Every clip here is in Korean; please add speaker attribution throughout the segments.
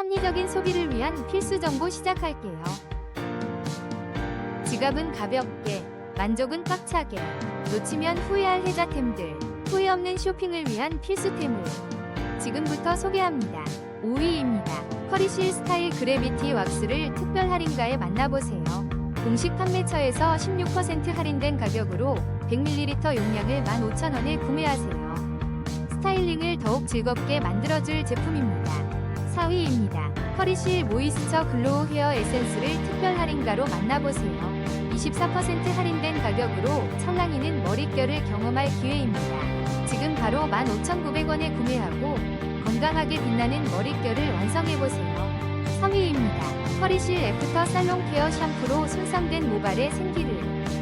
Speaker 1: 합리적인 소비를 위한 필수 정보 시작할게요. 지갑은 가볍게, 만족은 꽉차게, 놓치면 후회할 혜자템들, 후회 없는 쇼핑을 위한 필수템을 지금부터 소개합니다. 5위입니다. 커리실 스타일 그래비티 왁스를 특별 할인가에 만나보세요. 공식 판매처에서 16% 할인된 가격으로 100ml 용량을 15,000원에 구매하세요. 스타일링을 더욱 즐겁게 만들어줄 제품입니다. 4위입니다. 커리실 모이스처 글로우 헤어 에센스를 특별 할인가로 만나보세요. 24% 할인된 가격으로 청량이는 머릿결을 경험할 기회입니다. 지금 바로 15,900원에 구매하고 건강하게 빛나는 머릿결을 완성해보세요. 3위입니다. 커리실 애프터 살롱 케어 샴푸로 손상된 모발의 생기를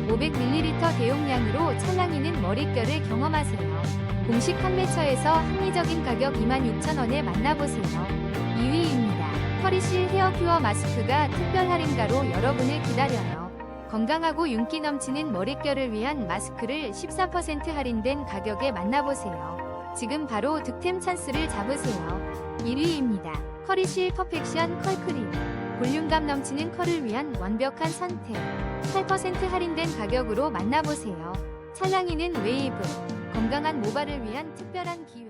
Speaker 1: 500ml 대용량으로 찰랑이는 머릿결을 경험하세요. 공식 판매처에서 합리적인 가격 26,000원에 만나보세요. 2위입니다. 커리실 헤어 큐어 마스크가 특별 할인가로 여러분을 기다려요. 건강하고 윤기 넘치는 머릿결을 위한 마스크를 14% 할인된 가격에 만나보세요. 지금 바로 득템 찬스를 잡으세요. 1위입니다. 커리실 퍼펙션 컬 크림. 볼륨감 넘치는 컬을 위한 완벽한 선택. 8% 할인된 가격으로 만나보세요. 찰랑이는 웨이브. 건강한 모발을 위한 특별한 기회.